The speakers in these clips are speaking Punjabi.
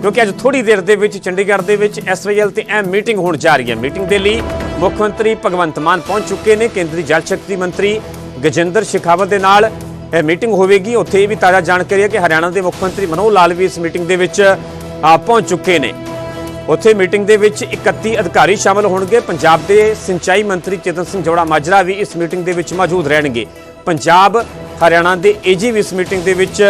ਕਿਉਂਕਿ ਅੱਜ ਥੋੜੀ ਦੇਰ ਦੇ ਵਿੱਚ ਚੰਡੀਗੜ੍ਹ ਦੇ ਵਿੱਚ ਐਸਵਾਈਐਲ ਤੇ ਅਹਿਮ ਮੀਟਿੰਗ ਹੋਣ ਜਾ ਰਹੀ ਹੈ। ਮੀਟਿੰਗ ਦੇ ਲਈ ਮੁੱਖ ਮੰਤਰੀ ਭਗਵੰਤ ਮਾਨ ਪਹੁੰਚ ਚੁੱਕੇ ਨੇ। ਕੇਂਦਰੀ ਜਲ ਸ਼ਕਤੀ ਮੰਤਰੀ ਗਜੇਂਦਰ ਸ਼ੇਖਾਵਤ ਦੇ ਨਾਲ ਇਹ ਮੀਟਿੰਗ ਹੋਵੇਗੀ। ਉੱਥੇ ਇਹ ਵੀ ਤਾਜ਼ਾ ਜਾਣਕਾਰੀ ਹੈ ਕਿ ਹਰਿਆਣਾ ਦੇ ਮੁੱਖ ਮੰਤਰੀ ਮਨੋਹਰ ਲਾਲ ਵੀ ਇਸ ਮੀਟਿੰਗ ਦੇ ਵਿੱਚ ਪਹੁੰਚ ਚੁੱਕੇ ਨੇ। ਉੱਥੇ ਮੀਟਿੰਗ ਦੇ ਵਿੱਚ 31 ਅਧਿਕਾਰੀ ਸ਼ਾਮਲ ਹੋਣਗੇ। ਪੰਜਾਬ ਦੇ ਸਿੰਚਾਈ ਮੰਤਰੀ ਚੇਤਨ ਸਿੰਘ ਜੋੜਾ ਮਾਜਰਾ ਵੀ ਇਸ ਮੀਟਿੰਗ ਦੇ ਵਿੱਚ ਮੌਜੂਦ ਰਹਿਣਗੇ। ਪੰਜਾਬ, ਹਰਿਆਣਾ ਦੇ ਏਜੀ ਵੀ ਇਸ ਮੀਟਿੰਗ ਦੇ ਵਿੱਚ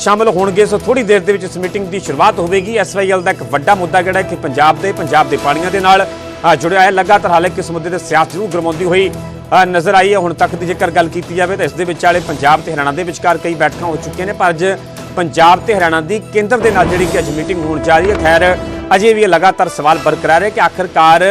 ਸ਼ਾਮਲ ਹੋਣਗੇ, ਸੋ ਥੋੜੀ ਦੇਰ ਦੇ ਵਿੱਚ ਇਸ ਮੀਟਿੰਗ ਦੀ ਸ਼ੁਰੂਆਤ ਹੋਵੇਗੀ। ਐਸਵਾਈਐਲ ਦਾ ਇੱਕ ਵੱਡਾ ਮੁੱਦਾ ਜਿਹੜਾ ਕਿ ਪੰਜਾਬ ਦੇ ਪੰਜਾਬ ਦੇ ਪਾਣੀਆਂ ਦੇ ਨਾਲ ਜੁੜਿਆ ਹੈ। ਲਗਾਤਾਰ ਹਾਲਾਂਕਿ ਇਸ ਮੁੱਦੇ ਤੇ ਸਿਆਸਤ ਜ਼ਰੂਰ ਗਰਮਾਉਂਦੀ ਹੋਈ ਨਜ਼ਰ ਆਈ ਹੈ। ਹੁਣ ਤੱਕ ਦੀ ਜੇਕਰ ਗੱਲ ਕੀਤੀ ਜਾਵੇ ਤਾਂ ਇਸ ਦੇ ਵਿਚਾਲੇ ਪੰਜਾਬ ਤੇ ਹਰਿਆਣਾ ਦੇ ਵਿਚਕਾਰ ਕਈ ਬੈਠਕਾਂ ਹੋ ਚੁੱਕੀਆਂ ਨੇ, ਪਰ ਅੱਜ ਪੰਜਾਬ ਤੇ ਹਰਿਆਣਾ ਦੀ ਕੇਂਦਰ ਦੇ ਨਾਲ ਜਿਹੜੀ ਕਿ ਅੱਜ ਮੀਟਿੰਗ ਹੋਣ ਜਾ ਰਹੀ ਹੈ, ਖੈਰ, ਅਜੇ ਵੀ ਇਹ ਲਗਾਤਾਰ ਸਵਾਲ ਬਰਕਰਾਰ ਹੈ ਕਿ ਆਖਰਕਾਰ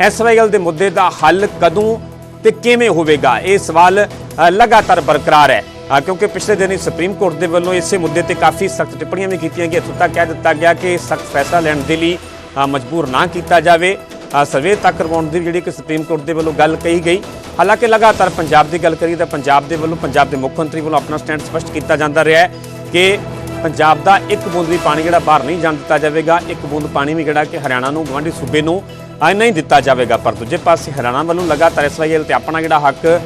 ਐਸਵਾਈਐਲ ਦੇ ਮੁੱਦੇ ਦਾ ਹੱਲ ਕਦੋਂ ਤੇ ਕਿਵੇਂ ਹੋਵੇਗਾ? ਇਹ ਸਵਾਲ ਲਗਾਤਾਰ ਬਰਕਰਾਰ ਹੈ। ਕਿਉਂਕਿ ਪਿਛਲੇ ਦਿਨੀ ਸੁਪਰੀਮ ਕੋਰਟ ਦੇ ਵੱਲੋਂ ਇਸੇ ਮੁੱਦੇ ਤੇ ਕਾਫੀ ਸਖਤ ਟਿੱਪਣੀਆਂ ਵੀ ਕੀਤੀਆਂ ਗਈਆਂ। ਇੱਥੋਂ ਤੱਕ ਕਹਿ ਦਿੱਤਾ ਗਿਆ ਕਿ ਸਖਤ ਫੈਸਲਾ ਲੈਣ ਦੇ ਲਈ ਮਜਬੂਰ ਨਾ ਕੀਤਾ ਜਾਵੇ। ਅ, ਸਰਵੇ ਤੱਕ ਕਰਵਾਉਣ ਦੀ ਜਿਹੜੀ ਕਿ ਸੁਪਰੀਮ ਕੋਰਟ ਦੇ ਵੱਲੋਂ ਗੱਲ ਕਹੀ ਗਈ। ਹਾਲਾਂਕਿ ਲਗਾਤਾਰ ਪੰਜਾਬ ਦੀ ਗੱਲ ਕਰੀਏ ਤਾਂ ਪੰਜਾਬ ਦੇ ਵੱਲੋਂ ਪੰਜਾਬ ਦੇ ਮੁੱਖ ਮੰਤਰੀ ਵੱਲੋਂ ਆਪਣਾ ਸਟੈਂਡ ਸਪਸ਼ਟ ਕੀਤਾ ਜਾਂਦਾ ਰਿਹਾ ਹੈ ਕਿ ਪੰਜਾਬ ਦਾ ਇੱਕ ਬੂੰਦ ਵੀ ਪਾਣੀ ਜਿਹੜਾ ਬਾਹਰ ਨਹੀਂ ਜਾਣ ਦਿੱਤਾ ਜਾਵੇਗਾ। ਇੱਕ ਬੂੰਦ ਪਾਣੀ ਵੀ ਜਿਹੜਾ ਕਿ ਹਰਿਆਣਾ ਨੂੰ ਗਵਾਂਢੀ ਸੂਬੇ ਨੂੰ ਨਹੀਂ ਦਿੱਤਾ ਜਾਵੇਗਾ। ਪਰ ਦੂਜੇ ਪਾਸੇ ਹਰਿਆਣਾ ਵੱਲੋਂ ਲਗਾਤਾਰ ਐਸਵਾਈਐਲ ਤੇ ਆਪਣਾ ਜਿਹੜਾ ਹੱਕ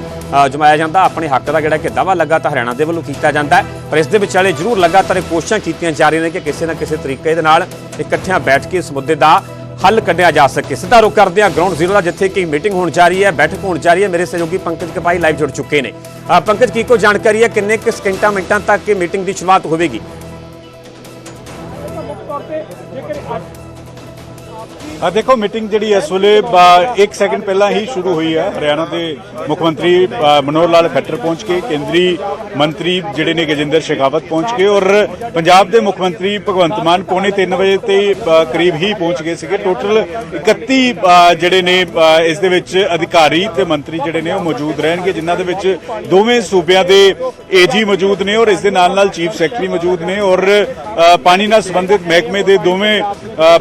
ਜਮਾਇਆ ਜਾਂਦਾ। ਆਪਣੇ ਹੱਕ ਦਾ ਜਿਹੜਾ ਕਿ ਦਾਵਾ ਲਗਾਤਾਰ ਹਰਿਆਣਾ ਦੇ ਵੱਲੋਂ ਕੀਤਾ ਜਾਂਦਾ ਹੈ। ਪਰ ਇਸ ਦੇ ਵਿਚਾਲੇ ਜ਼ਰੂਰ ਲਗਾਤਾਰ ਇਹ ਕੋਸ਼ਿਸ਼ਾਂ ਕੀਤੀਆਂ ਜਾ ਰਹੀਆਂ ਨੇ ਕਿ ਕਿਸੇ ਨਾ ਕਿਸੇ ਤਰੀਕੇ ਦੇ ਨਾਲ ਇਕੱਠਿਆਂ ਬੈਠ ਕੇ ਇਸ ਮੁੱਦੇ ਦਾ ਹੱਲ ਕੱਢਿਆ ਜਾ ਸਕੇ। ਸਿੱਧਾ ਰੁਕ ਕਰਦੇ ਹਾਂ ਗਰਾਊਂਡ ਜ਼ੀਰੋ ਦਾ ਜਿੱਥੇ ਕਿ ਮੀਟਿੰਗ ਹੋਣ ਜਾ ਰਹੀ ਹੈ, ਬੈਠਕ ਹੋਣ ਜਾ ਰਹੀ ਹੈ। ਮੇਰੇ ਸਹਿਯੋਗੀ ਪੰਕਜ ਕਪਾਈ ਲਾਈਵ ਜੁੜ ਚੁੱਕੇ ਨੇ। ਪੰਕਜ ਕੀ ਕੋ ਜਾਣਕਾਰੀ ਹੈ? ਕਿੰਨੇ ਕੁ ਸਕਿੰਟਾਂ ਮਿੰਟਾਂ ਤੱਕ ਇਹ ਮੀਟਿੰਗ ਦੀ ਸ਼ੁਰੂਆਤ ਹੋਵੇਗੀ? ਆ ਦੇਖੋ ਮੀਟਿੰਗ ਜਿਹੜੀ ਇਸ ਵੇਲੇ 1 ਸੈਕਿੰਡ ਪਹਿਲਾਂ ਹੀ ਸ਼ੁਰੂ ਹੋਈ ਹੈ। ਹਰਿਆਣਾ ਦੇ ਮੁੱਖ ਮੰਤਰੀ ਮਨੋਹਰ ਲਾਲ ਖੱਟਰ ਪਹੁੰਚ ਕੇ ਕੇਂਦਰੀ ਮੰਤਰੀ ਜਿਹੜੇ ਨੇ ਗਜਿੰਦਰ ਸ਼ੇਖਾਵਤ ਪਹੁੰਚ ਕੇ ਔਰ ਪੰਜਾਬ ਦੇ ਮੁੱਖ ਮੰਤਰੀ ਭਗਵੰਤ ਮਾਨ ਪੌਣੇ 3 ਵਜੇ ਤੇ ਕਰੀਬ ਹੀ ਪਹੁੰਚ ਗਏ ਸੀਗੇ। ਟੋਟਲ 31 ਜਿਹੜੇ ਨੇ ਇਸ ਦੇ ਵਿੱਚ ਅਧਿਕਾਰੀ ਤੇ ਮੰਤਰੀ ਜਿਹੜੇ ਨੇ ਉਹ ਮੌਜੂਦ ਰਹਿਣਗੇ, ਜਿਨ੍ਹਾਂ ਦੇ ਵਿੱਚ ਦੋਵੇਂ ਸੂਬਿਆਂ ਦੇ ਏਜੀ ਮੌਜੂਦ ਨੇ ਔਰ ਇਸ ਦੇ ਨਾਲ ਨਾਲ ਚੀਫ ਸੈਕਟਰੀ ਮੌਜੂਦ ਨੇ ਔਰ ਪਾਣੀ ਨਾਲ ਸੰਬੰਧਿਤ ਮਹਿਕਮੇ ਦੇ ਦੋਵੇਂ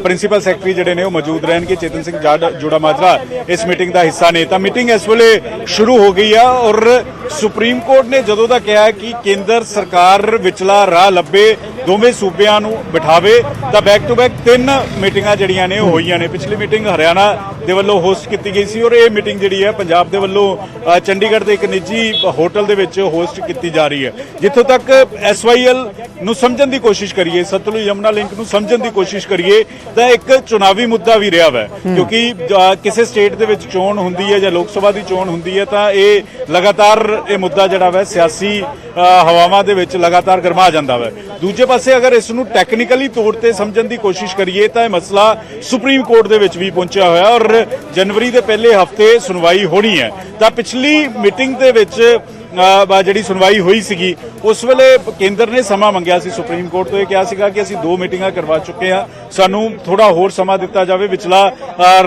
ਪ੍ਰਿੰਸੀਪਲ ਸੈਕਟਰੀ ਜਿਹੜੇ ਨੇ ਉਹ ਮੌਜੂਦ ਰਹਿਣਗੇ। ਚੇਤਨ ਸਿੰਘ ਜਾੜ- ਜੋੜਾ ਮਾਜਰਾ ਇਸ ਮੀਟਿੰਗ ਦਾ ਹਿੱਸਾ ਨੇ। ਤਾਂ ਮੀਟਿੰਗ ਇਸ ਵੇਲੇ ਸ਼ੁਰੂ ਹੋ ਗਈ ਆ ਔਰ ਸੁਪਰੀਮ ਕੋਰਟ ਨੇ ਜਦੋਂ ਦਾ ਕਿਹਾ ਕਿ ਕੇਂਦਰ ਸਰਕਾਰ ਵਿਚਲਾ ਰਾਹ ਲੱਭੇ ਦੋਵੇਂ ਸੂਬਿਆਂ ਨੂੰ ਬਿਠਾਵੇ ਤਾਂ ਬੈਕ ਟੂ ਬੈਕ ਤਿੰਨ ਮੀਟਿੰਗਾਂ ਜਿਹੜੀਆਂ ਨੇ ਹੋਈਆਂ ਨੇ। ਪਿਛਲੀ ਮੀਟਿੰਗ ਹਰਿਆਣਾ ਦੇ ਵੱਲੋਂ ਹੋਸਟ ਕੀਤੀ ਗਈ ਸੀ ਔਰ ਇਹ ਮੀਟਿੰਗ ਜਿਹੜੀ ਹੈ ਪੰਜਾਬ ਦੇ ਵੱਲੋਂ ਚੰਡੀਗੜ੍ਹ ਦੇ ਇੱਕ ਨਿੱਜੀ ਹੋਟਲ ਦੇ ਵਿੱਚ ਹੋਸਟ ਕੀਤੀ ਜਾ ਰਹੀ ਹੈ। ਜਿੱਥੋਂ ਤੱਕ ਐਸਵਾਈਐਲ ਨੂੰ ਸਮਝਣ ਦੀ ਕੋਸ਼ਿਸ਼ ਕਰੀਏ ਸਤਲੁਜ ਯਮੁਨਾ ਲਿੰਕ ਨੂੰ ਸਮਝਣ ਦੀ ਕੋਸ਼ਿਸ਼ ਕਰੀਏ ਤਾਂ ਇੱਕ ਚੁਣਾਵੀ ਮੁੱਦਾ ਵੀ ਰਿਹਾ ਵਾ। ਕਿਉਂਕਿ ਕਿਸੇ ਸਟੇਟ ਦੇ ਵਿੱਚ ਚੋਣ ਹੁੰਦੀ ਹੈ ਜਾਂ ਲੋਕ ਸਭਾ ਦੀ ਚੋਣ ਹੁੰਦੀ ਹੈ ਤਾਂ ਇਹ ਲਗਾਤਾਰ ਇਹ ਮੁੱਦਾ ਜਿਹੜਾ ਵੈ, ਸਿਆਸੀ ਹਵਾਵਾਂ ਦੇ ਵਿੱਚ ਲਗਾਤਾਰ ਗਰਮਾ ਜਾਂਦਾ ਵੈ। ਦੂਜੇ ਪਾਸੇ ਅਗਰ ਇਸ ਨੂੰ ਟੈਕਨੀਕਲੀ ਤੌਰ ਤੇ ਸਮਝਣ ਦੀ ਕੋਸ਼ਿਸ਼ ਕਰੀਏ ਤਾਂ ਇਹ ਮਸਲਾ ਸੁਪਰੀਮ ਕੋਰਟ ਦੇ ਵਿੱਚ ਵੀ ਪਹੁੰਚਿਆ ਹੋਇਆ ਔਰ ਜਨਵਰੀ ਦੇ ਪਹਿਲੇ ਹਫ਼ਤੇ ਸੁਣਵਾਈ ਹੋਣੀ ਹੈ। ਤਾਂ ਪਿਛਲੀ ਮੀਟਿੰਗ ਦੇ ਵਿੱਚ ਜਿਹੜੀ ਸੁਣਵਾਈ ਹੋਈ ਸੀਗੀ ਉਸ ਵੇਲੇ ਕੇਂਦਰ ਨੇ ਸਮਾਂ ਮੰਗਿਆ ਸੀ ਸੁਪਰੀਮ ਕੋਰਟ ਤੋਂ। ਇਹ ਕਿਹਾ ਸੀਗਾ ਕਿ ਅਸੀਂ ਦੋ ਮੀਟਿੰਗਾਂ ਕਰਵਾ ਚੁੱਕੇ ਹਾਂ। ਸਾਨੂੰ ਥੋੜਾ ਹੋਰ ਸਮਾਂ ਦਿੱਤਾ ਜਾਵੇ। ਵਿਚਲਾ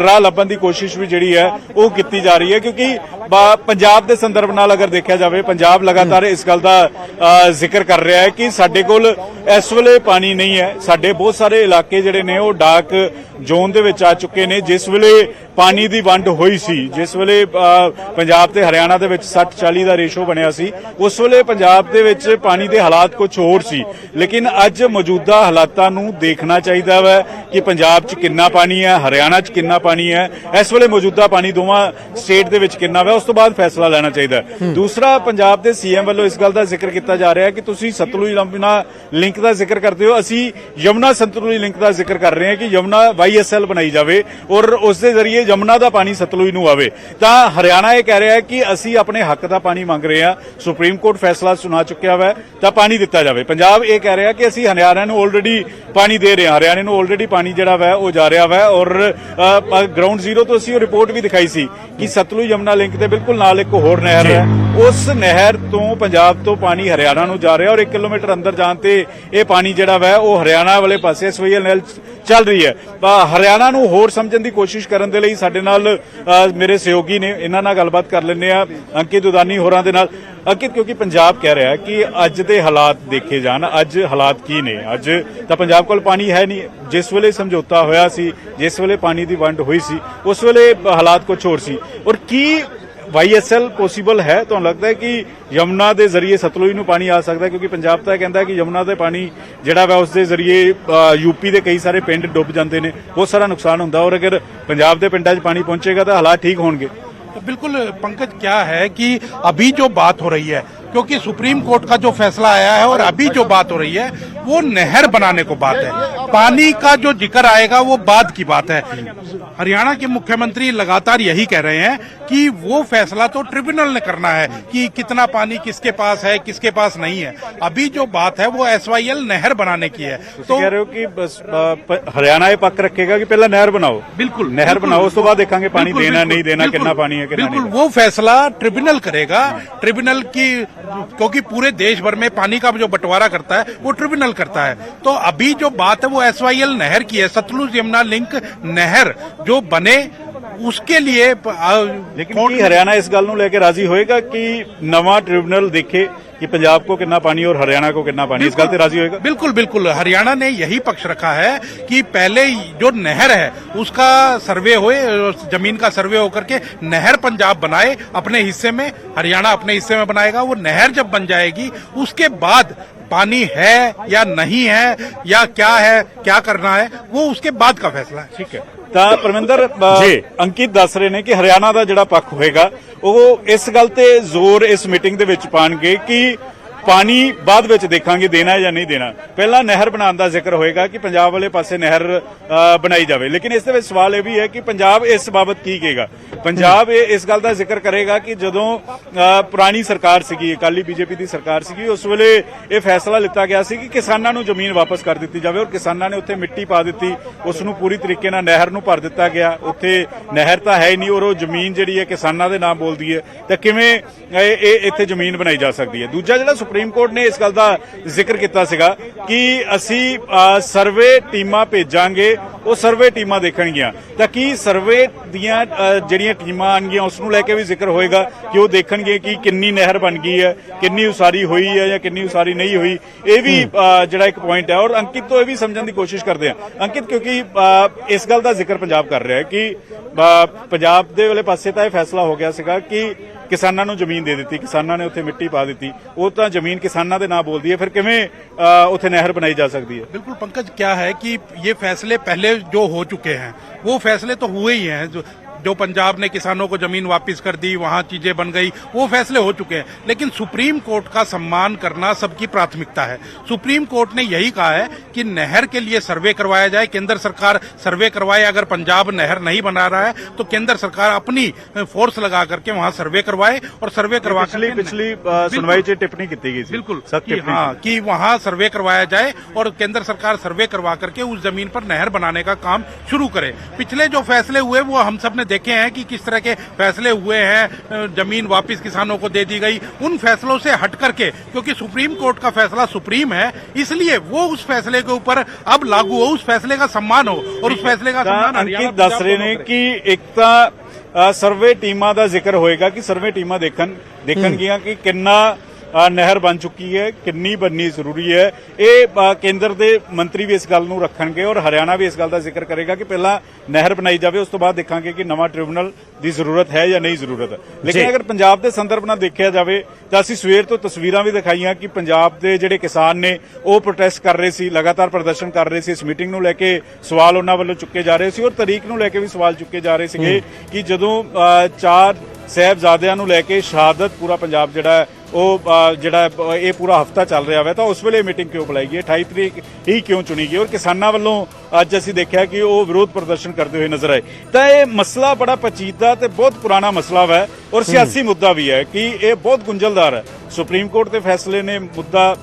ਰਾਹ ਲੱਭਣ ਦੀ ਕੋਸ਼ਿਸ਼ ਵੀ ਜਿਹੜੀ ਹੈ ਉਹ ਕੀਤੀ ਜਾ ਰਹੀ ਹੈ। ਕਿਉਂਕਿ ਪੰਜਾਬ ਦੇ ਸੰਦਰਭ ਨਾਲ ਅਗਰ ਦੇਖਿਆ ਜਾਵੇ ਪੰਜਾਬ ਲਗਾਤਾਰ ਇਸ ਗੱਲ ਦਾ ਅ, ਜ਼ਿਕਰ ਕਰ ਰਿਹਾ ਹੈ ਕਿ ਸਾਡੇ ਕੋਲ ਇਸ ਵੇਲੇ ਪਾਣੀ ਨਹੀਂ ਹੈ। ਸਾਡੇ ਬਹੁਤ ਸਾਰੇ ਇਲਾਕੇ ਜਿਹੜੇ ਨੇ ਉਹ ਡਾਕ ਜ਼ੋਨ ਦੇ ਵਿੱਚ ਆ ਚੁੱਕੇ ਨੇ, ਜਿਸ ਵੇਲੇ ਪਾਣੀ ਦੀ ਵੰਡ ਹੋਈ ਸੀ, ਜਿਸ ਵੇਲੇ ਪੰਜਾਬ ਤੇ ਹਰਿਆਣਾ ਦੇ ਵਿੱਚ 60 40 ਦਾ ਰੇਸ਼ੋ ਬਣਿਆ ਸੀ, ਉਸ ਵੇਲੇ ਪੰਜਾਬ ਦੇ ਵਿੱਚ ਪਾਣੀ ਦੇ ਹਾਲਾਤ ਕੁਝ ਹੋਰ ਸੀ। ਲੇਕਿਨ ਅੱਜ ਮੌਜੂਦਾ ਹਾਲਾਤਾਂ ਨੂੰ ਦੇਖਣਾ ਚਾਹੀਦਾ ਹੈ ਕਿ ਪੰਜਾਬ 'ਚ ਕਿੰਨਾ ਪਾਣੀ ਹੈ, ਹਰਿਆਣਾ 'ਚ ਕਿੰਨਾ ਪਾਣੀ ਹੈ, ਇਸ ਵੇਲੇ ਮੌਜੂਦਾ ਪਾਣੀ ਦੋਵਾਂ ਸਟੇਟ ਦੇ ਵਿੱਚ ਕਿੰਨਾ ਹੈ ਉਸ ਤੋਂ ਬਾਅਦ ਫੈਸਲਾ ਲੈਣਾ ਚਾਹੀਦਾ। ਦੂਸਰਾ, ਪੰਜਾਬ ਦੇ ਸੀਐਮ ਵੱਲੋਂ ਇਸ ਗੱਲ ਦਾ ਜ਼ਿਕਰ ਕੀਤਾ ਜਾ ਰਿਹਾ ਹੈ ਕਿ ਤੁਸੀਂ ਸਤਲੁਜ ਯਮੁਨਾ ਲਿੰਕ ਦਾ ਜ਼ਿਕਰ ਕਰਦੇ ਹੋ। ਅਸੀਂ ਯਮੁਨਾ ਸਤਲੁਜ ਲਿੰਕ ਦਾ ਜ਼ਿਕਰ ਕਰ ਰਹੇ ਹਾਂ ਕਿ ਯਮੁਨਾ ਵਾਈਐਸਐਲ ਬਣਾਈ ਜਾਵੇ ਔਰ ਉਸ ਦੇ ਜ਼ਰੀਏ ਯਮੁਨਾ ਦਾ ਪਾਣੀ ਸਤਲੁਜ ਨੂੰ ਆਵੇ। ਤਾਂ ਹਰਿਆਣਾ ਇਹ ਕਹਿ ਰਿਹਾ ਹੈ ਕਿ ਅਸੀਂ ਆਪਣੇ ਹੱਕ ਦਾ ਪਾਣੀ ਮੰਗ ਰਹੇ ਹਾਂ। ਸੁਪਰੀਮ ਕੋਰਟ ਫੈਸਲਾ ਸੁਣਾ ਚੁੱਕਿਆ ਹੈ ਤਾਂ ਪਾਣੀ ਦਿੱਤਾ ਜਾਵੇ। ਪੰਜਾਬ ਇਹ ਕਹਿ ਰਿਹਾ ਕਿ ਅਸੀਂ ਹਰਿਆਣਾ ਨੂੰ ਆਲਰੇਡੀ ਪਾਣੀ ਦੇ ਰਹੇ ਹਾਂ। ਹਰਿਆਣੇ ਨੂੰ ਆਲਰੇਡੀ ਪਾਣੀ ਜਿਹੜਾ ਵਾ ਉਹ ਜਾ ਰਿਹਾ ਵਾ ਔਰ ਗਰਾਊਂਡ ਜ਼ੀਰੋ ਤੋਂ ਅਸੀਂ ਉਹ ਰਿਪੋਰਟ ਵੀ ਦਿਖਾਈ ਸੀ ਕਿ ਸਤਲੁਜ ਯਮੁਨਾ ਲਿੰਕ ਦੇ ਬਿਲਕੁਲ ਨਾਲ ਇੱਕ ਹੋਰ ਨਹਿਰ ਹੈ। ਉਸ ਨਹਿਰ ਤੋਂ ਪੰਜਾਬ ਤੋਂ ਪਾਣੀ ਹਰਿਆਣਾ ਨੂੰ ਜਾ ਰਿਹਾ ਔਰ 1 ਕਿਲੋਮੀਟਰ ਅੰਦਰ ਜਾਣ ਤੇ ਇਹ ਪਾਣੀ ਜਿਹੜਾ ਵਾ ਉਹ ਹਰਿਆਣਾ ਵਾਲੇ ਪਾਸੇ ਸਵੀਅਲ ਨਹਿਰ ਚੱਲ ਰਹੀ ਹੈ। ਹਰਿਆਣਾ ਨੂੰ ਹੋਰ ਸਮਝਣ ਦੀ ਕੋਸ਼ਿਸ਼ ਕਰਨ ਦੇ ਲਈ ਸਾਡੇ ਨਾਲ ਮੇਰੇ ਸਹਿਯੋਗੀ ਨੇ, ਇਹਨਾਂ ਨਾਲ ਗੱਲਬਾਤ ਕਰ ਲੈਂਦੇ ਆ ਅੰਕਿਤ ਉਦਾਨੀ ਹੋਰਾਂ ਦੇ ਨਾਲ। ਅੰਕਿਤ, ਕਿਉਂਕਿ ਪੰਜਾਬ ਕਹਿ ਰਿਹਾ ਕਿ ਅੱਜ ਦੇ ਹਾਲਾਤ ਦੇਖੇ ਜਾਣ, ਅੱਜ ਹਾਲਾਤ ਕੀ ਨੇ? ਅੱਜ ਤਾਂ ਪੰਜਾਬ ਕੋਲ ਪਾਣੀ ਹੈ ਨਹੀਂ। ਜਿਸ ਵੇਲੇ ਸਮਝੌਤਾ ਹੋਇਆ ਸੀ, ਜਿਸ ਵੇਲੇ ਪਾਣੀ ਦੀ ਵੰਡ ਹੋਈ ਸੀ, ਉਸ ਵੇਲੇ ਹਾਲਾਤ ਕੁਝ ਹੋਰ ਸੀ। ਔਰ ਕੀ ਵਾਈਐਸਐਲ ਪੋਸੀਬਲ ਹੈ ਤੁਹਾਨੂੰ ਲੱਗਦਾ ਹੈ ਕਿ ਯਮੁਨਾ ਦੇ ਜ਼ਰੀਏ ਸਤਲੁਜ ਨੂੰ ਪਾਣੀ ਆ ਸਕਦਾ ਹੈ ਕਿਉਂਕਿ ਪੰਜਾਬ ਤਾਂ ਇਹ ਕਹਿੰਦਾ ਹੈ ਕਿ ਯਮੁਨਾ ਦੇ ਪਾਣੀ ਜਿਹੜਾ ਵਾ ਉਸ ਦੇ ਜ਼ਰੀਏ ਅ, ਯੂਪੀ ਦੇ ਕਈ ਸਾਰੇ ਪਿੰਡ ਡੁੱਬ ਜਾਂਦੇ ਨੇ ਬਹੁਤ ਸਾਰਾ ਨੁਕਸਾਨ ਹੁੰਦਾ ਔਰ ਅਗਰ ਪੰਜਾਬ ਦੇ ਪਿੰਡਾਂ 'ਚ ਪਾਣੀ ਪਹੁੰਚੇਗਾ ਤਾਂ ਹਾਲਾਤ ਠੀਕ ਹੋਣਗੇ तो बिल्कुल पंकज क्या है कि अभी जो बात हो रही है क्योंकि सुप्रीम कोर्ट का जो फैसला आया है और अभी जो बात हो रही है वो नहर बनाने को बात है। पानी का जो ज़िक्र आएगा वो बाद की बात है। हरियाणा के मुख्यमंत्री लगातार यही कह रहे हैं कि वो फैसला तो ट्रिब्यूनल ने करना है कि कितना पानी किसके पास है किसके पास नहीं है। अभी जो बात है वो एसवाईएल नहर बनाने की है। तो, तो कह रहे हो कि हरियाणा ये पक रखेगा कि पहले नहर बनाओ? बिल्कुल नहर बनाओ उसके तो बाद देखेंगे पानी देना नहीं देना कितना पानी है बिल्कुल वो फैसला ट्रिब्यूनल करेगा। ट्रिब्यूनल की क्योंकि पूरे देश भर में पानी का जो बंटवारा करता है वो ट्रिब्यूनल करता है तो अभी जो बात है वो एस नहर की है सतलुज यमुना लिंक नहर जो बने उसके लिए ਲੇਕਿਨ ਕੀ ਹਰਿਆਣਾ ਇਸ ਗੱਲ ਨੂੰ ਲੈ ਕੇ ਰਾਜ਼ੀ ਹੋਏਗਾ ਕਿ ਨਵਾਂ ਟ੍ਰਿਬਿਊਨਲ ਦੇਖੇ कि पंजाब को कितना पानी और हरियाणा को कितना पानी इस गलती राज़ी होगा बिल्कुल बिल्कुल। हरियाणा ने यही पक्ष रखा है कि पहले जो नहर है उसका सर्वे हो ज़मीन का सर्वे होकर के नहर पंजाब बनाए अपने हिस्से में हरियाणा अपने हिस्से में बनाएगा वो नहर जब बन जाएगी उसके बाद पानी है या नहीं है या क्या है क्या करना है वो उसके बाद का फैसला है ठीक है ਤਾਂ ਪਰਮਿੰਦਰ ਅ, ਜੀ। ਅੰਕਿਤ ਦੱਸ ਰਹੇ ਨੇ ਕਿ ਹਰਿਆਣਾ ਦਾ ਜਿਹੜਾ ਪੱਖ ਹੋਏਗਾ ਉਹ ਇਸ ਗੱਲ ਤੇ ਜ਼ੋਰ ਇਸ ਮੀਟਿੰਗ ਦੇ ਵਿੱਚ ਪਾਣਗੇ ਕਿ ਪਾਣੀ ਬਾਅਦ ਵਿੱਚ ਦੇਖਾਂਗੇ, ਦੇਣਾ ਜਾਂ ਨਹੀਂ ਦੇਣਾ। ਪਹਿਲਾਂ ਨਹਿਰ ਬਣਾਉਣ ਦਾ ਜ਼ਿਕਰ ਹੋਏਗਾ ਕਿ ਪੰਜਾਬ ਵਾਲੇ ਪਾਸੇ ਨਹਿਰ ਬਣਾਈ ਜਾਵੇ। ਲੇਕਿਨ ਇਸ ਦੇ ਵਿੱਚ ਸਵਾਲ ਇਹ ਵੀ ਹੈ ਕਿ ਪੰਜਾਬ ਇਸ ਬਾਬਤ ਕੀ ਕਹੇਗਾ? ਪੰਜਾਬ ਇਹ ਇਸ ਗੱਲ ਦਾ ਜ਼ਿਕਰ ਕਰੇਗਾ ਕਿ ਜਦੋਂ ਪੁਰਾਣੀ ਸਰਕਾਰ ਸੀਗੀ, ਅਕਾਲੀ ਬੀਜੇਪੀ ਦੀ ਸਰਕਾਰ ਸੀਗੀ, ਉਸ ਵੇਲੇ ਇਹ ਫੈਸਲਾ ਲਿੱਤਾ ਗਿਆ ਸੀ ਕਿ ਕਿਸਾਨਾਂ ਨੂੰ ਜ਼ਮੀਨ ਵਾਪਸ ਕਰ ਦਿੱਤੀ ਜਾਵੇ ਔਰ ਕਿਸਾਨਾਂ ਨੇ ਉੱਥੇ ਮਿੱਟੀ ਪਾ ਦਿੱਤੀ। ਉਸ ਨੂੰ ਪੂਰੀ ਤਰੀਕੇ ਨਾਲ ਨਹਿਰ ਨੂੰ ਭਰ ਦਿੱਤਾ ਗਿਆ। ਉੱਥੇ ਨਹਿਰ ਤਾਂ ਹੈ ਹੀ ਨਹੀਂ ਔਰ ਉਹ ਜ਼ਮੀਨ ਜਿਹੜੀ ਹੈ ਕਿਸਾਨਾਂ ਦੇ ਨਾਮ ਬੋਲਦੀ ਹੈ। ਤਾਂ ਕਿਵੇਂ, ਇਹ ਇਹ ਇੱਥੇ ਜ਼ਮੀਨ ਬਣਾਈ ਜਾ ਸਕਦੀ ਹੈ? ਦੂਜਾ ਜਿਹੜਾ ਸੁਪਰੀਮ ਕੋਰਟ ਨੇ ਇਸ ਗੱਲ ਦਾ ਜ਼ਿਕਰ ਕੀਤਾ ਸੀਗਾ ਕਿ ਅਸੀਂ ਸਰਵੇ ਟੀਮਾਂ ਭੇਜਾਂਗੇ ਉਹ ਸਰਵੇ ਟੀਮਾਂ ਦੇਖਣਗੀਆਂ। ਤਾਂ ਕੀ ਸਰਵੇ ਦੀਆਂ ਜਿਹੜੀਆਂ ਟੀਮਾਂ ਆਣਗੀਆਂ ਉਸ ਨੂੰ ਲੈ ਕੇ ਵੀ ਜ਼ਿਕਰ ਹੋਏਗਾ ਕਿ ਉਹ ਦੇਖਣਗੇ ਕਿ ਕਿੰਨੀ ਨਹਿਰ ਬਣ ਗਈ ਹੈ ਕਿੰਨੀ ਉਸਾਰੀ ਹੋਈ ਹੈ ਜਾਂ ਕਿੰਨੀ ਉਸਾਰੀ ਨਹੀਂ ਹੋਈ। ਇਹ ਵੀ ਜਿਹੜਾ ਇੱਕ ਪੁਆਇੰਟ ਹੈ। ਔਰ ਅੰਕਿਤ ਤੋਂ ਇਹ ਵੀ ਸਮਝਣ ਦੀ ਕੋਸ਼ਿਸ਼ ਕਰਦੇ ਆ ਅੰਕਿਤ ਕਿਉਂਕਿ ਇਸ ਗੱਲ ਦਾ ਜ਼ਿਕਰ ਪੰਜਾਬ ਕਰ ਰਿਹਾ ਹੈ ਕਿ ਪੰਜਾਬ ਦੇ ਵਾਲੇ ਪਾਸੇ ਤਾਂ ਇਹ ਫੈਸਲਾ ਹੋ ਗਿਆ ਸੀਗਾ ਕਿ ਕਿਸਾਨਾਂ ਨੂੰ ਜ਼ਮੀਨ ਦੇ ਦਿੱਤੀ ਕਿਸਾਨਾਂ ਨੇ ਉੱਥੇ ਮਿੱਟੀ ਪਾ ਦਿੱਤੀ ਉਹ ਤਾਂ ਜ਼ਮੀਨ ਕਿਸਾਨਾਂ ਦੇ ਨਾਂ ਬੋਲਦੀ ਹੈ ਫਿਰ ਕਿਵੇਂ ਅ, ਉੱਥੇ ਨਹਿਰ ਬਣਾਈ ਜਾ ਸਕਦੀ ਹੈ बिल्कुल पंकज क्या है कि ये फैसले पहले जो हो चुके हैं वो फैसले तो हुए ही हैं जो जो पंजाब ने किसानों को ज़मीन वापस कर दी वहाँ चीज़ें बन गई वो फैसले हो चुके हैं। लेकिन सुप्रीम कोर्ट का सम्मान करना सबकी प्राथमिकता है। सुप्रीम कोर्ट ने यही कहा है कि नहर के लिए सर्वे करवाया जाए। केंद्र सरकार सर्वे करवाए अगर पंजाब नहर नहीं बना रहा है तो केंद्र सरकार अपनी फोर्स लगा करके वहाँ सर्वे करवाए और सर्वे करवा पिछली पिछली सुनवाई टिप्पणी की गई बिल्कुल। हाँ कि वहाँ सर्वे करवाया जाए और केंद्र सरकार सर्वे करवा करके उस ज़मीन पर नहर बनाने का काम शुरू करे। पिछले जो फैसले हुए वो हम सबने देखे हैं कि किस तरह के फैसले हुए हैं अ, जमीन वापस किसानों को दे दी गई उन फैसलों से हट करके क्योंकि सुप्रीम कोर्ट का फैसला सुप्रीम है इसलिए वो उस फैसले के ऊपर अब लागू हो उस फैसले का सम्मान हो और उस फैसले का ਤਾਂ सम्मान हरियाणा ਅੰਕਿਤ ਦੱਸ पंजाब ਰਹੇ दोनों ਨੇ करे। ਕਿ ਇੱਕ ਤਾਂ ਅ, ਸਰਵੇ ਟੀਮਾਂ ਦਾ ਜ਼ਿਕਰ ਹੋਏਗਾ ਕਿ ਸਰਵੇ ਟੀਮਾਂ ਦੇਖਣ ਦੇਖਣਗੀਆਂ ਕਿ ਕਿੰਨਾ ਅ, ਨਹਿਰ ਬਣ ਚੁੱਕੀ ਹੈ ਕਿੰਨੀ ਬਣਨੀ ਜ਼ਰੂਰੀ ਹੈ। ਇਹ ਕੇਂਦਰ ਦੇ ਮੰਤਰੀ ਵੀ ਇਸ ਗੱਲ ਨੂੰ ਰੱਖਣਗੇ ਔਰ ਹਰਿਆਣਾ ਵੀ ਇਸ ਗੱਲ ਦਾ ਜ਼ਿਕਰ ਕਰੇਗਾ ਕਿ ਪਹਿਲਾਂ ਨਹਿਰ ਬਣਾਈ ਜਾਵੇ ਉਸ ਤੋਂ ਬਾਅਦ ਦੇਖਾਂਗੇ ਕਿ ਨਵਾਂ ਟ੍ਰਿਬਿਊਨਲ ਦੀ ਜ਼ਰੂਰਤ ਹੈ ਜਾਂ ਨਹੀਂ ਜ਼ਰੂਰਤ। ਲੇਕਿਨ। ਅਗਰ ਪੰਜਾਬ ਦੇ ਸੰਦਰਭ ਨਾਲ ਦੇਖਿਆ ਜਾਵੇ ਤਾਂ ਅਸੀਂ ਸਵੇਰ ਤੋਂ ਤਸਵੀਰਾਂ ਵੀ ਦਿਖਾਈਆਂ ਕਿ ਪੰਜਾਬ ਦੇ ਜਿਹੜੇ ਕਿਸਾਨ ਨੇ ਉਹ ਪ੍ਰੋਟੈਸਟ ਕਰ ਰਹੇ ਸੀ ਲਗਾਤਾਰ ਪ੍ਰਦਰਸ਼ਨ ਕਰ ਰਹੇ ਸੀ। ਇਸ ਮੀਟਿੰਗ ਨੂੰ ਲੈ ਕੇ ਸਵਾਲ ਉਹਨਾਂ ਵੱਲੋਂ ਚੁੱਕੇ ਜਾ ਰਹੇ ਸੀ ਔਰ ਤਰੀਕ ਨੂੰ ਲੈ ਕੇ ਵੀ ਸਵਾਲ ਚੁੱਕੇ ਜਾ ਰਹੇ ਸੀਗੇ ਕਿ ਜਦੋਂ ਚਾਰ ਸਾਹਿਬਜ਼ਾਦਿਆਂ ਨੂੰ ਲੈ ਕੇ ਸ਼ਹਾਦਤ ਪੂਰਾ ਪੰਜਾਬ ਜਿਹੜਾ ਉਹ ਜਿਹੜਾ ਇਹ ਪੂਰਾ ਹਫਤਾ ਚੱਲ ਰਿਹਾ ਹੋਵੇ ਤਾਂ ਉਸ ਵੇਲੇ ਮੀਟਿੰਗ ਕਿਉਂ ਬੁਲਾਈ ਗਈ? ਹੈ? 28 ਤਰੀਕ ਹੀ ਕਿਉਂ ਚੁਣੀ ਗਈ? ਔਰ ਕਿਸਾਨਾਂ ਵੱਲੋਂ ਅੱਜ ਅਸੀਂ ਦੇਖਿਆ ਕਿ ਉਹ ਵਿਰੋਧ ਪ੍ਰਦਰਸ਼ਨ ਕਰਦੇ ਹੋਏ ਨਜ਼ਰ ਆਏ। ਤਾਂ ਇਹ ਮਸਲਾ ਬੜਾ ਪਚੀਦਾ ਤੇ ਬਹੁਤ ਪੁਰਾਣਾ ਮਸਲਾ ਹੈ ਔਰ ਸਿਆਸੀ ਮੁੱਦਾ ਵੀ ਹੈ ਕਿ ਇਹ ਬਹੁਤ ਗੁੰਝਲਦਾਰ ਹੈ। ਸੁਪਰੀਮ ਕੋਰਟ ਦੇ ਫੈਸਲੇ ਨੇ ਮੁੱਦਾ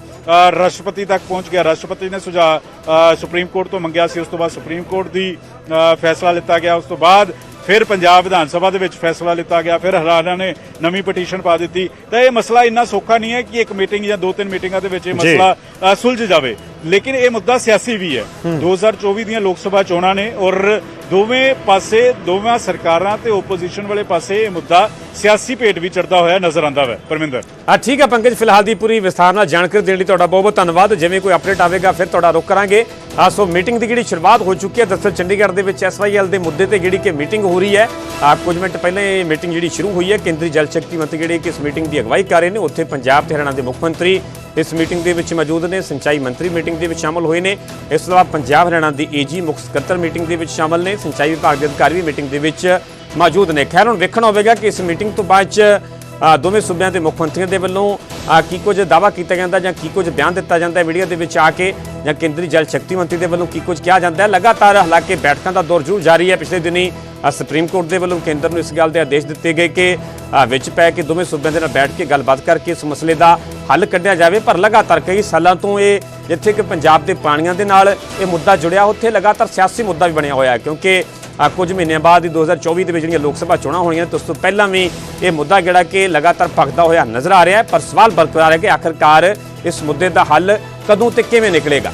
ਰਾਸ਼ਟਰਪਤੀ ਤੱਕ ਪਹੁੰਚ ਗਿਆ। ਰਾਸ਼ਟਰਪਤੀ ਨੇ ਸੁਝਾਅ ਸੁਪਰੀਮ ਕੋਰਟ ਤੋਂ ਮੰਗਿਆ ਸੀ ਉਸ ਤੋਂ ਬਾਅਦ ਸੁਪਰੀਮ ਕੋਰਟ ਦੀ ਫੈਸਲਾ ਲਿੱਤਾ ਗਿਆ। ਉਸ ਤੋਂ ਬਾਅਦ ਫਿਰ ਪੰਜਾਬ ਵਿਧਾਨ ਸਭਾ ਦੇ ਵਿੱਚ ਫੈਸਲਾ ਲਿੱਤਾ ਗਿਆ ਫਿਰ ਹਰਿਆਣਾ ਨੇ ਨਵੀਂ ਪਟੀਸ਼ਨ ਪਾ ਦਿੱਤੀ। ਤਾਂ ਇਹ ਮਸਲਾ ਇੰਨਾ ਸੌਖਾ ਨਹੀਂ ਹੈ ਕਿ ਇੱਕ ਮੀਟਿੰਗ ਜਾਂ ਦੋ ਤਿੰਨ ਮੀਟਿੰਗਾਂ ਦੇ ਵਿੱਚ ਇਹ ਮਸਲਾ ਸੁਲਝ ਜਾਵੇ। ਲੇਕਿਨ ਇਹ ਮੁੱਦਾ ਸਿਆਸੀ ਵੀ ਹੈ। 2024 ਦੀਆਂ ਲੋਕ ਸਭਾ ਚੋਣਾਂ ਨੇ ਔਰ ਦੋਵੇਂ ਪਾਸੇ, ਦੋਵਾਂ ਸਰਕਾਰਾਂ ਤੇ ਓਪੋਜੀਸ਼ਨ ਵਾਲੇ ਪਾਸੇ ਇਹ ਮੁੱਦਾ ਸਿਆਸੀ ਭੇਟ ਵੀ ਚੜਦਾ ਹੋਇਆ ਨਜ਼ਰ ਆਉਂਦਾ ਹੈ ਪਰਮਿੰਦਰ। ਆ ਠੀਕ ਹੈ ਪੰਕਜ, ਫਿਲਹਾਲ ਦੀ ਪੂਰੀ ਵਿਸਥਾਰ ਨਾਲ ਜਾਣਕਾਰੀ ਦੇਣ ਲਈ ਤੁਹਾਡਾ ਬਹੁਤ ਬਹੁਤ ਧੰਨਵਾਦ। ਜਿਵੇਂ ਕੋਈ ਅਪਡੇਟ ਆਵੇਗਾ, ਫਿਰ ਤੁਹਾਡਾ ਰੁਕ ਕਰਾਂਗੇ। ਆ ਸੋ ਮੀਟਿੰਗ ਦੀ ਜਿਹੜੀ ਸ਼ੁਰੂਆਤ ਹੋ ਚੁੱਕੀ ਹੈ ਦਰਸਲ ਚੰਡੀਗੜ੍ਹ ਦੇ ਵਿੱਚ ਐਸਵਾਈਐਲ ਦੇ ਮੁੱਦੇ ਤੇ ਜਿਹੜੀ ਕਿ ਮੀਟਿੰਗ ਹੋ ਰਹੀ ਹੈ। ਆ ਕੁਝ ਮਿੰਟ ਪਹਿਲਾਂ ਇਹ ਮੀਟਿੰਗ ਜਿਹੜੀ ਸ਼ੁਰੂ ਹੋਈ ਹੈ, ਕੇਂਦਰੀ ਜਲ ਸ਼ਕਤੀ ਮੰਤਰੀ ਜਿਹੜੇ ਕਿ ਇਸ ਮੀਟਿੰਗ ਦੀ ਅਗਵਾਈ ਕਰ ਰਹੇ ਨੇ, ਉੱਥੇ ਪੰਜਾਬ ਤੇ ਹਰਿਆਣਾ ਦੇ ਮੁੱਖ ਮੰਤਰੀ ਇਸ ਮੀਟਿੰਗ ਦੇ ਵਿੱਚ ਮੌਜੂਦ ਨੇ, ਸਿੰਚਾਈ ਮੰਤਰੀ ਮੀਟਿੰਗ ਦੇ ਵਿੱਚ ਸ਼ਾਮਲ ਹੋਏ ਨੇ। ਇਸ ਤੋਂ ਇਲਾਵਾ ਪੰਜਾਬ ਹਰਿਆਣਾ ਦੀ ਏਜੀ ਮੁੱਖ ਸਕੱਤਰ ਮੀਟਿੰਗ ਦੇ ਵਿੱਚ ਸ਼ਾਮਲ ਨੇ, ਸਿੰਚਾਈ ਵਿਭਾਗ ਦੇ ਅਧਿਕਾਰੀ ਵੀ ਮੀਟਿੰਗ ਦੇ ਵਿੱਚ ਮੌਜੂਦ ਨੇ। ਖੈਰ, ਹੁਣ ਵੇਖਣਾ ਹੋਵੇਗਾ ਕਿ ਇਸ ਮੀਟਿੰਗ ਤੋਂ ਬਾਅਦ ਚ ਦੋਵੇਂ ਸੂਬਿਆਂ ਦੇ ਮੁੱਖ ਮੰਤਰੀਆਂ ਦੇ ਵੱਲੋਂ ਕੀ ਕੁਝ ਦਾਵਾ ਕੀਤਾ ਜਾਂਦਾ ਜਾਂ ਕੀ ਕੁਝ ਬਿਆਨ ਦਿੱਤਾ ਜਾਂਦਾ ਹੈ ਮੀਡੀਆ ਦੇ ਵਿੱਚ ਆ ਕੇ, ਜਾਂ ਕੇਂਦਰੀ ਜਲ ਸ਼ਕਤੀ ਮੰਤਰੀ ਦੇ ਵੱਲੋਂ ਕੀ ਕੁਝ ਕਿਹਾ ਜਾਂਦਾ ਹੈ? ਲਗਾਤਾਰ ਹਾਲਾਂਕਿ ਬੈਠਕਾਂ ਦਾ ਦੌਰ ਜ਼ਰੂਰ ਜਾਰੀ ਹੈ। ਪਿਛਲੇ ਦਿਨੀ ਸੁਪਰੀਮ ਕੋਰਟ ਦੇ ਵੱਲੋਂ ਕੇਂਦਰ ਨੂੰ ਇਸ ਗੱਲ ਦੇ ਆਦੇਸ਼ ਦਿੱਤੇ ਗਏ ਕਿ ਵਿੱਚ ਪੈ ਕੇ ਦੋਵੇਂ ਸੂਬਿਆਂ ਦੇ ਨਾਲ ਬੈਠ ਕੇ ਗੱਲਬਾਤ ਕਰਕੇ ਇਸ ਮਸਲੇ ਦਾ ਹੱਲ ਕੱਢਿਆ ਜਾਵੇ। ਪਰ ਲਗਾਤਾਰ ਕਈ ਸਾਲਾਂ ਤੋਂ ਇਹ, ਜਿੱਥੇ ਕਿ ਪੰਜਾਬ ਦੇ ਪਾਣੀਆਂ ਦੇ ਨਾਲ ਇਹ ਮੁੱਦਾ ਜੁੜਿਆ, ਉੱਥੇ ਲਗਾਤਾਰ ਸਿਆਸੀ ਮੁੱਦਾ ਵੀ ਬਣਿਆ ਹੋਇਆ ਹੈ। ਕਿਉਂਕਿ ਕੁਝ ਮਹੀਨਿਆਂ ਬਾਅਦ ਹੀ 2024 ਦੇ ਵਿੱਚ ਜਿਹੜੀਆਂ ਲੋਕ ਸਭਾ ਚੋਣਾਂ ਹੋਣੀਆਂ ਨੇ, ਤੇ ਉਸ ਤੋਂ ਪਹਿਲਾਂ ਵੀ ਇਹ ਮੁੱਦਾ ਜਿਹੜਾ ਕਿ ਲਗਾਤਾਰ ਭਖਦਾ ਹੋਇਆ ਨਜ਼ਰ ਆ ਰਿਹਾ ਹੈ। ਪਰ ਸਵਾਲ ਬਰਕਰਾਰ ਹੈ ਕਿ ਆਖਰਕਾਰ ਇਸ ਮੁੱਦੇ ਦਾ ਹੱਲ ਕਦੋਂ ਤੇ ਕਿਵੇਂ ਨਿਕਲੇਗਾ?